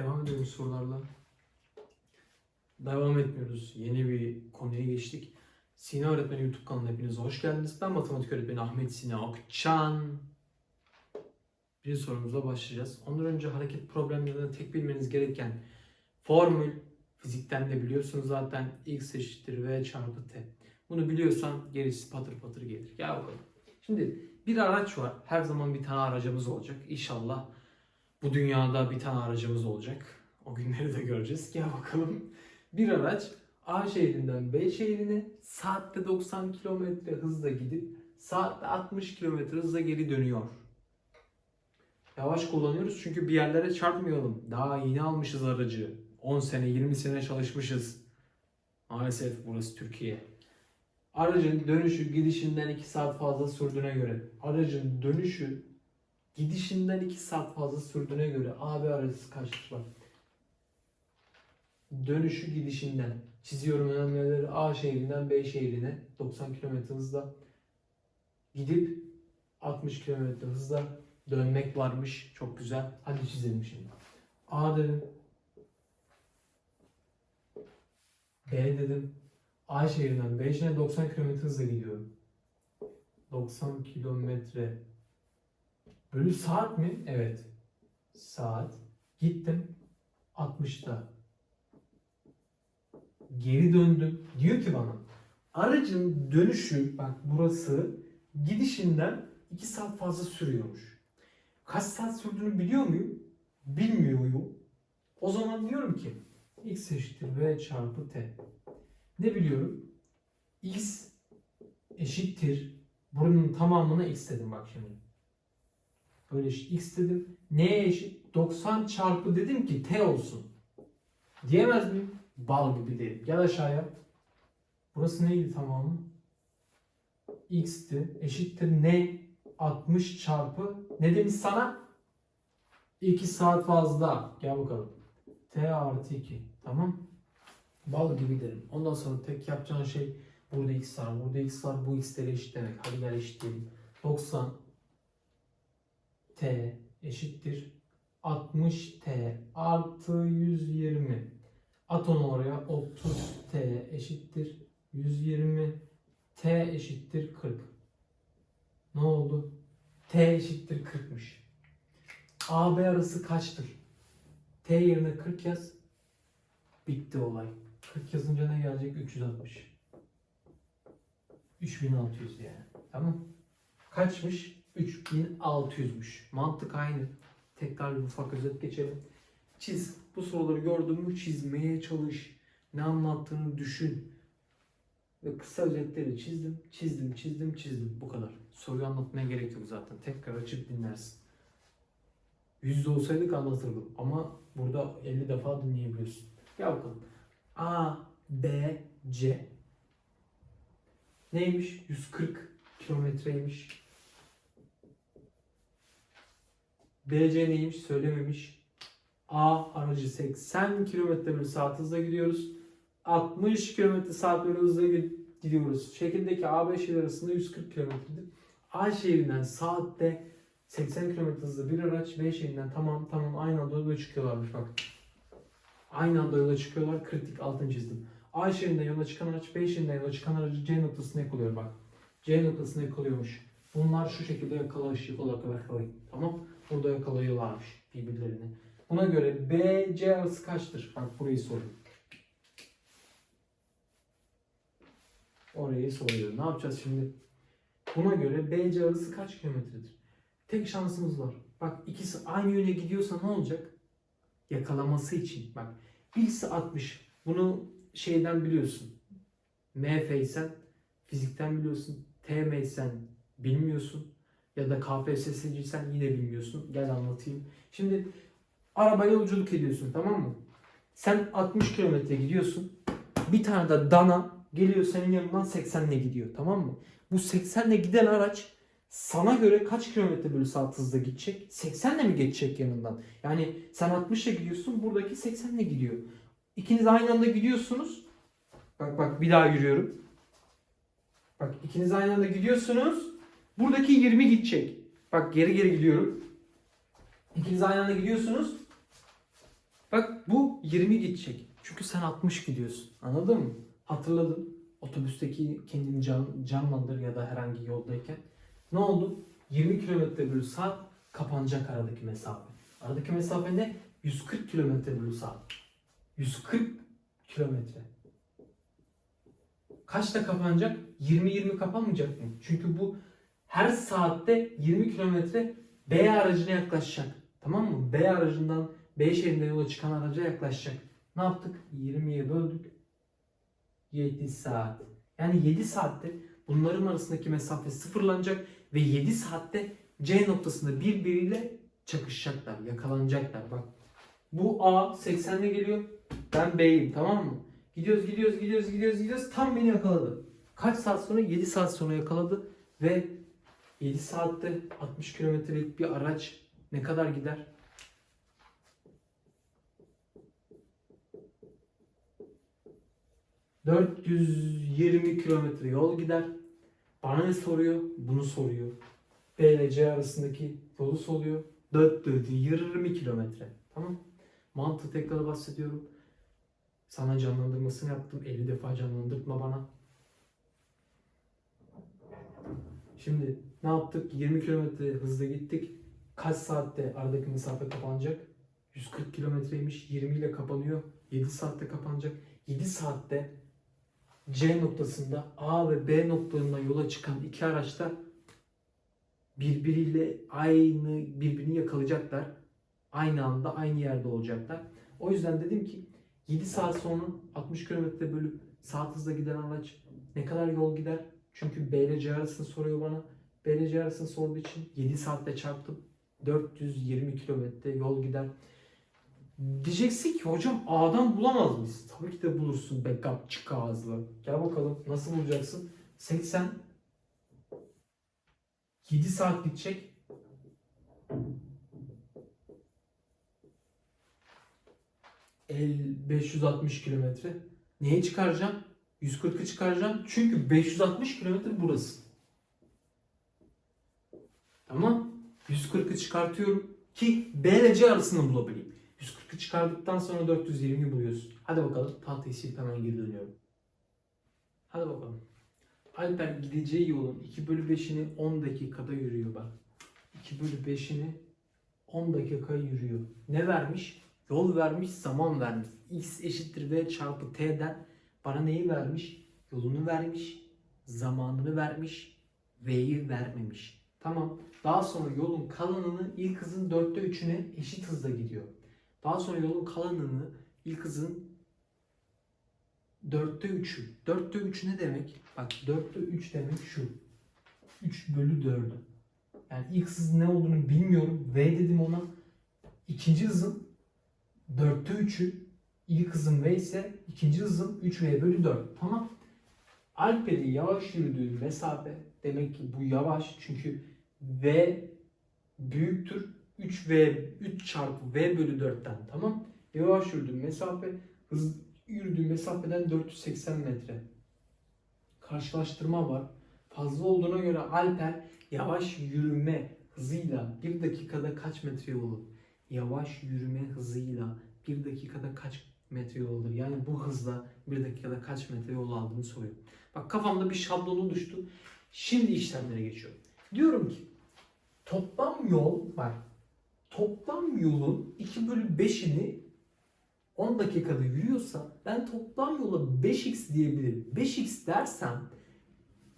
Devam ediyoruz sorularla. Devam etmiyoruz. Yeni bir konuya geçtik. Sina Öğretmeni YouTube kanalına hepiniz hoş geldiniz. Ben matematik öğretmeni Ahmet Sina Okçan. Bir sorumuzla başlayacağız. Ondan önce hareket problemlerinde tek bilmeniz gereken formül fizikten de biliyorsunuz zaten x eşittir v çarpı t. Bunu biliyorsan gerisi patır patır gelir. Gel bakalım. Şimdi bir araç var. Her zaman bir tane aracımız olacak. İnşallah bu dünyada bir tane aracımız olacak. O günleri de göreceğiz. Gel bakalım. Bir araç A şehrinden B şehrine saatte 90 km hızla gidip saatte 60 km hızla geri dönüyor. Yavaş kullanıyoruz çünkü bir yerlere çarpmayalım. Daha yeni almışız aracı. 10 sene 20 sene çalışmışız. Maalesef burası Türkiye. Aracın dönüşü gidişinden 2 saat fazla sürdüğüne göre aracın dönüşü gidişinden 2 saat fazla sürdüğüne göre AB arası bak. Dönüşü gidişinden çiziyorum önemlileri A şehrinden B şehrine 90 km hızla gidip 60 km hızla dönmek varmış. Çok güzel. Hadi çizelim şimdi. A dedim. B dedim. A şehrinden B şehrine 90 km hızla gidiyorum. 90 kilometre bölü saat mi? Evet. Saat. Gittim 60'ta. Geri döndüm. Diyor ki bana aracın dönüşü bak burası gidişinden 2 saat fazla sürüyormuş. Kaç saat sürdüğünü biliyor muyum? Bilmiyorum. O zaman diyorum ki x eşittir v çarpı t. Ne biliyorum? x eşittir buranın tamamına x dedim bak şimdi. Böyle x dedim. Neye eşit? 90 çarpı dedim ki t olsun. Diyemez miyim? Bal gibi derim. Gel aşağıya. Burası neydi tamamı? x'ti. Eşittir ne? 60 çarpı ne demiş sana? 2 saat fazla. Gel bakalım. t artı 2. Tamam. Bal gibi derim. Ondan sonra tek yapacağın şey burada x var, burada x var, bu x'leri eşitlemek. Hadi gel eşitleyelim. 90 t eşittir 60 t artı 120. At onu oraya 30 t eşittir 120 t eşittir 40. Ne oldu? t eşittir 40'mış. AB arası kaçtır? T yerine 40 yaz. Bitti olay. 40 yazınca ne gelecek? 360. 3600 yani. Tamam. Kaçmış? 3600'müş. Mantık aynı. Tekrar bir ufak özet geçelim. Çiz. Bu soruları gördün mü çizmeye çalış. Ne anlattığını düşün. Ve kısa özetleri çizdim, çizdim, çizdim, çizdim. Bu kadar. Soruyu anlatmaya gerek yok zaten. Tekrar açıp dinlersin. Yüzde olsaydık anlatırdım. Ama burada 50 defa dinleyebiliyorsun. Gel bakalım. A, B, C. Neymiş? 140 kilometreymiş. BC neymiş? Söylememiş. A aracı 80 km bölü saat hızla gidiyoruz. 60 km saat bölü hızla gidiyoruz. Şekildeki A5 şehir arasında 140 kilometredir. A şehrinden saatte 80 km hızlı bir araç B şehrinden tamam tamam aynı anda yola çıkıyorlarmış bak. Aynı anda yola çıkıyorlar. Kritik altın çizdim. A şehrinden yola çıkan araç B şehrinden yola çıkan aracı C noktasına yakalıyor bak. C noktasına yakalıyormuş. Bunlar şu şekilde yakalayışık olarak yakalayın. Tamam. Burada yakalıyorlarmış birbirlerini. Buna göre B, C arası kaçtır? Bak burayı soruyor. Orayı soruyor. Ne yapacağız şimdi? Buna göre B, C arası kaç kilometredir? Tek şansımız var. Bak ikisi aynı yöne gidiyorsa ne olacak? Yakalaması için. Bak birisi 60. Bunu şeyden biliyorsun. MF'ysen fizikten biliyorsun. TM'ysen bilmiyorsun. Ya da KPSS'ciysen yine bilmiyorsun. Gel anlatayım. Şimdi araba yolculuk ediyorsun tamam mı? Sen 60 kilometre gidiyorsun. Bir tane de dana geliyor senin yanından 80'le gidiyor tamam mı? Bu 80'le giden araç sana göre kaç kilometre bölü saat hızla gidecek? 80'le mi geçecek yanından? Yani sen 60'la gidiyorsun buradaki 80'le gidiyor. İkiniz aynı anda gidiyorsunuz. Bak bak bir daha yürüyorum. Bak ikiniz aynı anda gidiyorsunuz. Buradaki 20 gidecek. Bak geri geri gidiyorum. İkiniz aynı anda gidiyorsunuz. Bak bu 20 gidecek. Çünkü sen 60 gidiyorsun. Anladın mı? Hatırladın. Otobüsteki kendini can, canlandır ya da herhangi yoldayken. Ne oldu? 20 kilometre bölü saat kapanacak aradaki mesafe. Aradaki mesafe ne? 140 kilometre bölü saat. 140 kilometre. Kaçta kapanacak? 20-20 kapanmayacak mı? Çünkü bu her saatte 20 kilometre B aracına yaklaşacak. Tamam mı? B aracından B şehrinde yola çıkan araca yaklaşacak. Ne yaptık? 20'ye böldük. 7 saat. Yani 7 saatte bunların arasındaki mesafe sıfırlanacak ve 7 saatte C noktasında birbiriyle çakışacaklar, yakalanacaklar. Bak bu A 80'le geliyor. Ben B'yim tamam mı? Gidiyoruz gidiyoruz gidiyoruz gidiyoruz gidiyoruz. Tam beni yakaladı. Kaç saat sonra? 7 saat sonra yakaladı ve 7 saatte 60 kilometrelik bir araç ne kadar gider? ...420 kilometre yol gider. Bana ne soruyor? Bunu soruyor. B ile C arasındaki yolu soruyor. 420 kilometre. Tamam. Mantığı tekrar bahsediyorum. Sana canlandırmasını yaptım. 50 defa canlandırtma bana. Şimdi ne yaptık? 20 kilometre hızla gittik. Kaç saatte aradaki mesafe kapanacak? 140 kilometreymiş. 20 ile kapanıyor. 7 saatte kapanacak. 7 saatte C noktasında A ve B noktalarından yola çıkan iki araçta birbiriyle aynı birbirini yakalayacaklar. Aynı anda aynı yerde olacaklar. O yüzden dedim ki 7 saat sonra 60 km bölü saat hızla giden araç ne kadar yol gider? Çünkü B ile C arasını soruyor bana. B ile C arasını sorduğu için 7 saatte çarptım. 420 kilometre yol gider. Diyeceksin ki hocam A'dan bulamaz mıyız? Tabii ki de bulursun backup çık ağızlı. Gel bakalım nasıl bulacaksın? 80 7 saat gidecek. El 560 kilometre. Neye çıkaracağım? 140'ı çıkaracağım. Çünkü 560 kilometre burası. Tamam. 140'ı çıkartıyorum ki B ile C arasını bulabileyim. 140'ı çıkardıktan sonra 420'yi buluyorsun. Hadi bakalım tahtayı silip hemen geri dönüyorum. Hadi bakalım. Alper gideceği yolun 2 bölü 5'ini 10 dakikada yürüyor bak. 2 bölü 5'ini 10 dakika yürüyor. Ne vermiş? Yol vermiş, zaman vermiş. X eşittir V çarpı T'den bana neyi vermiş? Yolunu vermiş, zamanını vermiş, V'yi vermemiş. Tamam. Daha sonra yolun kalanını ilk hızın dörtte üçüne eşit hızla gidiyor. Daha sonra yolun kalanını ilk hızın dörtte üçü. Dörtte üç ne demek? Bak dörtte üç demek şu. 3 bölü 4'ü. Yani ilk hızın ne olduğunu bilmiyorum. V dedim ona. İkinci hızın dörtte üçü. İlk hızın V ise ikinci hızın 3V bölü 4. Tamam. Alper'in yavaş yürüdüğü mesafe demek ki bu yavaş çünkü V büyüktür 3V 3 çarpı V bölü 4'ten tamam. Yavaş yürüdüğü mesafe hız yürüdüğü mesafeden 480 metre. Karşılaştırma var. Fazla olduğuna göre Alper yavaş yürüme hızıyla 1 dakikada kaç metre alır? Yavaş yürüme hızıyla 1 dakikada kaç metre yol alır? Yani bu hızla 1 dakikada kaç metre yol aldığını soruyor. Bak kafamda bir şablon oluştu. Şimdi işlemlere geçiyorum. Diyorum ki toplam yol var. Toplam yolun 2 bölü 5'ini 10 dakikada yürüyorsa ben toplam yola 5x diyebilirim. 5x dersem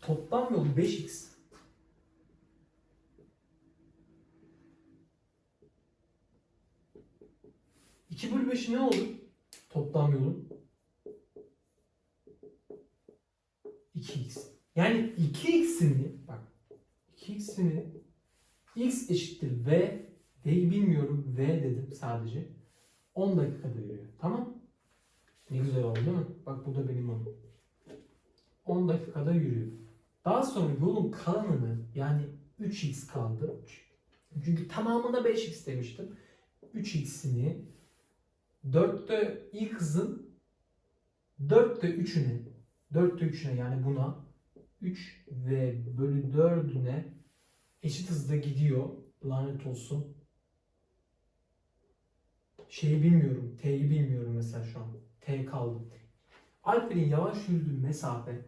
toplam yol 5x. İki bölü 5'i ne olur? Toplam yolun 2x. Yani 2x'ini bak 2x'ini x eşittir v V'yi bilmiyorum. V dedim sadece. 10 dakikada yürüyor. Tamam. Ne güzel oldu değil mi? Bak bu da benim onun. 10 dakikada yürüyor. Daha sonra yolun kalanını yani 3x kaldı. Çünkü tamamına 5x demiştim. 3x'ini 4'te ilk hızın 4'te 3'üne 4'te 3'üne yani buna 3 ve bölü 4'üne eşit hızda gidiyor. Lanet olsun. şeyi bilmiyorum. T'yi bilmiyorum mesela şu an. T kaldı. Alper'in yavaş yürüdüğü mesafe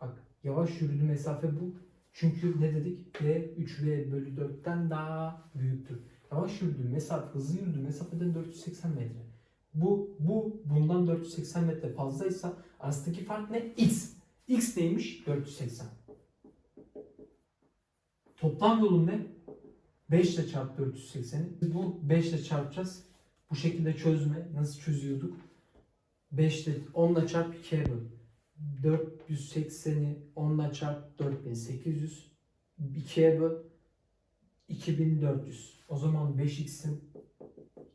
bak yavaş yürüdüğü mesafe bu. Çünkü ne dedik? V 3V bölü 4'ten daha büyüktür. Yavaş yürüdüğü mesafe, hızlı yürüdüğü mesafeden 480 metre. Bu, bu bundan 480 metre fazlaysa arasındaki fark ne? X. X neymiş? 480. Toplam yolun ne? 5 ile çarp 480'i. Bu 5 ile çarpacağız. Bu şekilde çözme. Nasıl çözüyorduk? 5 ile 10 ile çarp 2'ye böl. 480'i 10 ile çarp 4800. 2'ye böl. 2400. O zaman 5x'im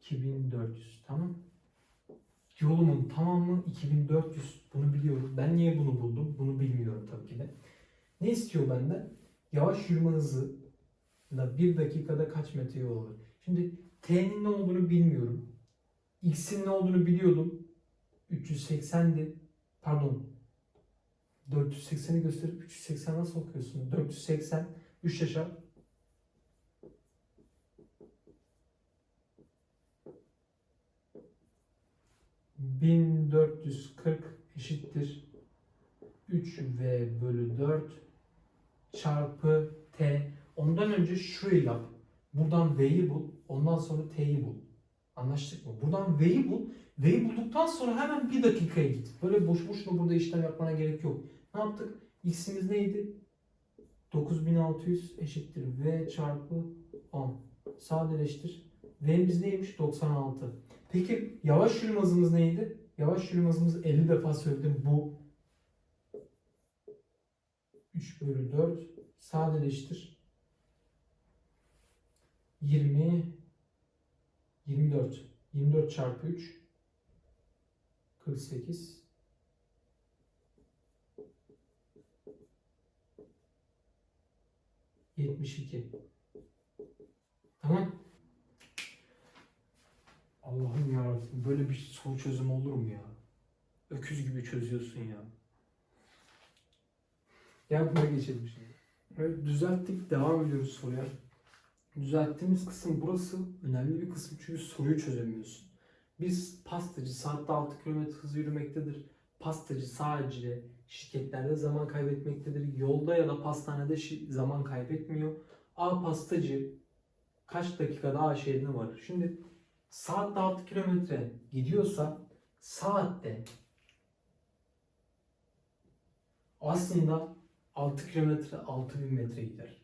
2400. Tamam. Yolumun tamamı 2400. Bunu biliyorum. Ben niye bunu buldum? Bunu bilmiyorum tabii ki de. Ne istiyor benden? Yavaş yürüme hızı da 1 dakikada kaç metre yol alır? Şimdi T'nin ne olduğunu bilmiyorum. X'in ne olduğunu biliyordum. 380'di. Pardon. 480'i gösterip 380 nasıl okuyorsun? 480 3 yaşa 1440 eşittir 3V bölü 4 çarpı T. Ondan önce şurayı yap. Buradan V'yi bul. Ondan sonra T'yi bul. Anlaştık mı? Buradan V'yi bul. V'yi bulduktan sonra hemen bir dakikaya git. Böyle boş boşuna burada işlem yapmana gerek yok. Ne yaptık? X'imiz neydi? 9600 eşittir V çarpı 10. Sadeleştir. V'miz neymiş? 96. Peki yavaş yürüme hızımız neydi? Yavaş yürüme hızımız 50 defa söyledim. Bu 3 bölü 4 sadeleştir. 20 24 24 çarpı 3 48 72 Tamam. Allah'ım ya böyle bir soru çözümü olur mu ya? Öküz gibi çözüyorsun ya. Gel buna geçelim şimdi. Evet düzelttik devam ediyoruz soruya. Düzelttiğimiz kısım burası önemli bir kısım çünkü soruyu çözemiyorsun. Biz pastacı saatte 6 km hız yürümektedir. Pastacı sadece şirketlerde zaman kaybetmektedir. Yolda ya da pastanede zaman kaybetmiyor. A pastacı kaç dakikada A şehrine varır? Şimdi saatte 6 kilometre gidiyorsa saatte aslında 6 kilometre 6000 metre gider.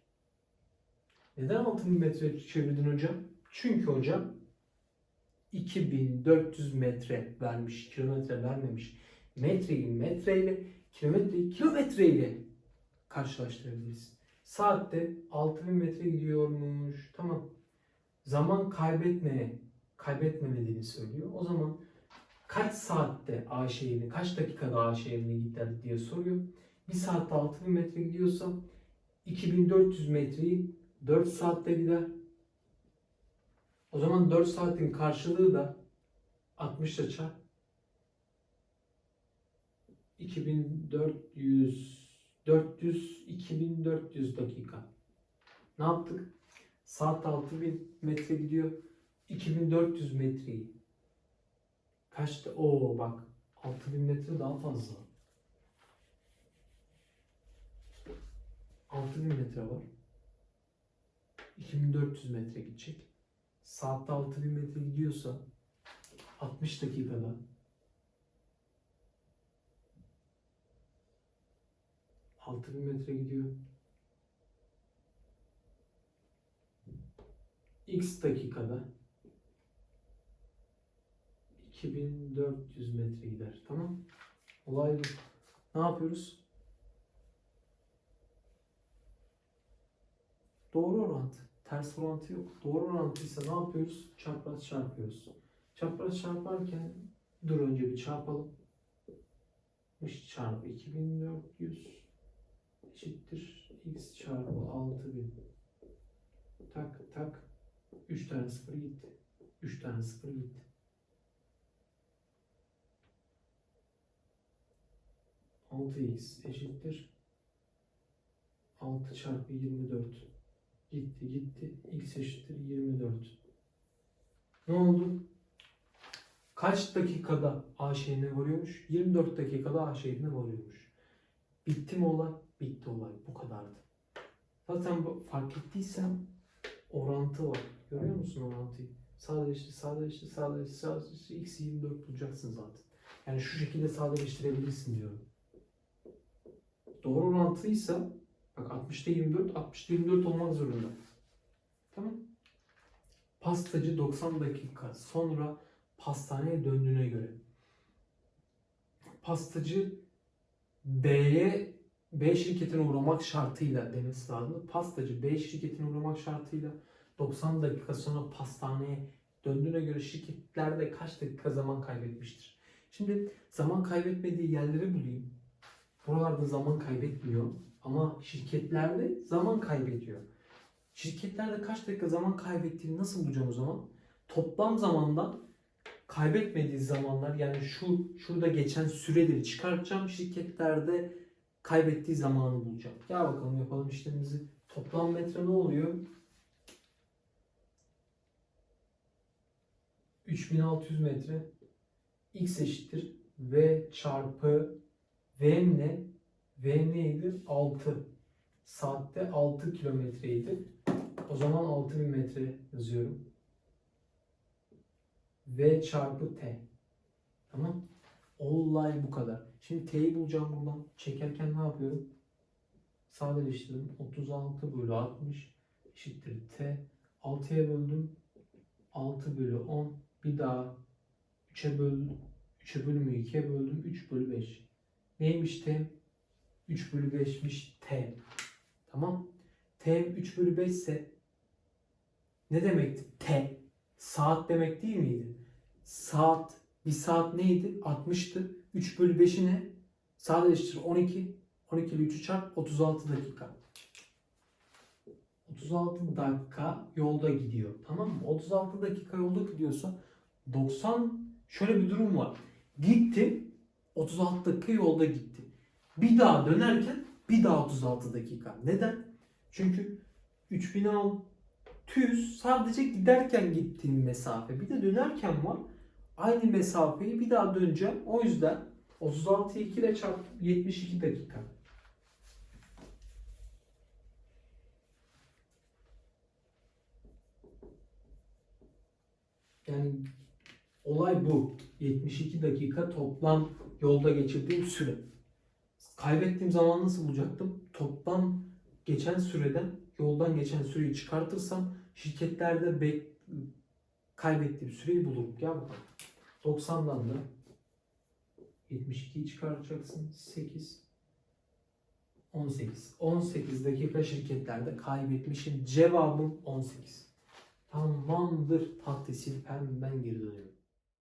Neden 6000 metre çevirdin hocam? Çünkü hocam 2400 metre vermiş, kilometre vermemiş. Metreyi metreyle, kilometreyi kilometreyle karşılaştırabiliriz. Saatte 6000 metre gidiyormuş. Tamam. Zaman kaybetmeye, kaybetmemediğini söylüyor. O zaman kaç saatte A şehrine, kaç dakikada A şehrine gider diye soruyor. Bir saatte 6000 metre gidiyorsa 2400 metreyi 4 saatte gider. O zaman 4 saatin karşılığı da 60 ile çarp. 2400 400 2400 dakika. Ne yaptık? Saat 6000 metre gidiyor. 2400 metreyi. Kaçtı? Oo bak 6000 metre daha fazla. 6000 metre var. 2400 metre gidecek. Saatte 6000 metre gidiyorsa 60 dakikada 6000 metre gidiyor. X dakikada 2400 metre gider. Tamam. Olay bu. Ne yapıyoruz? Doğru orantı. Ters orantı yok. Doğru orantıysa ne yapıyoruz? Çapraz çarpıyoruz. Çapraz çarparken dur önce bir çarpalım. 60 çarpı 2400 eşittir x çarpı 6000 tak tak 3 tane sıfır gitti 3 tane sıfır gitti Altı x eşittir 6 çarpı 24 gitti gitti x eşittir 24 ne oldu Kaç dakikada A şehrine varıyormuş? 24 dakikada A şehrine varıyormuş. Bitti mi olay? Bitti olay. Bu kadardı. Zaten fark ettiysen orantı var. Görüyor musun orantıyı? Sadeleştir, sadeleştir, sadeleştir, sadeleştir. X 24 bulacaksın zaten. Yani şu şekilde sadeleştirebilirsin diyorum. Doğru orantıysa bak 60'ta 24, 60'ta 24 olmak zorunda. Tamam. Pastacı 90 dakika sonra pastaneye döndüğüne göre pastacı B'ye B şirketine uğramak şartıyla demesi lazım. Pastacı B şirketine uğramak şartıyla 90 dakika sonra pastaneye döndüğüne göre şirketlerde kaç dakika zaman kaybetmiştir? Şimdi zaman kaybetmediği yerleri bulayım. Buralarda zaman kaybetmiyor ama şirketlerde zaman kaybediyor. Şirketlerde kaç dakika zaman kaybettiğini nasıl bulacağım o zaman? Toplam zamandan kaybetmediği zamanlar yani şu şurada geçen süreleri çıkartacağım. Şirketlerde kaybettiği zamanı bulacağım. Gel bakalım yapalım işlemimizi. Toplam metre ne oluyor? 3600 metre x eşittir v çarpı v ne? v neydi? 6. Saatte 6 kilometreydi. O zaman 6000 metre yazıyorum. V çarpı T. Tamam. Olay bu kadar. Şimdi T'yi bulacağım buradan. Çekerken ne yapıyorum? Sadeleştirdim. 36 bölü 60 eşittir T. 6'ya böldüm. 6 bölü 10. Bir daha 3'e böldüm. 3'e bölümü 2'ye böldüm. 3 bölü 5. Neymiş T? 3 bölü 5'miş T. Tamam. T 3 bölü 5 ise ne demekti? T. Saat demek değil miydi? Saat. Bir saat neydi? 60'tı. 3 bölü 5'i ne? Sadeleştir 12. 12 ile 3'ü çarp 36 dakika. 36 dakika yolda gidiyor. Tamam mı? 36 dakika yolda gidiyorsa 90 şöyle bir durum var. Gitti 36 dakika yolda gitti. Bir daha dönerken bir daha 36 dakika. Neden? Çünkü 3600 sadece giderken gittiğim mesafe. Bir de dönerken var. Aynı mesafeyi bir daha döneceğim. O yüzden 36'yı 2 ile çarp 72 dakika. Yani olay bu. 72 dakika toplam yolda geçirdiğim süre. Kaybettiğim zaman nasıl bulacaktım? Toplam geçen süreden yoldan geçen süreyi çıkartırsam şirketlerde bek- kaybettiğim süreyi bulurum. Gel bakalım. 90'dan da 72'yi çıkaracaksın. 8 18. 18 dakika şirketlerde kaybetmişim. Cevabım 18. Tamamdır tatlisi hemen geri dönüyorum.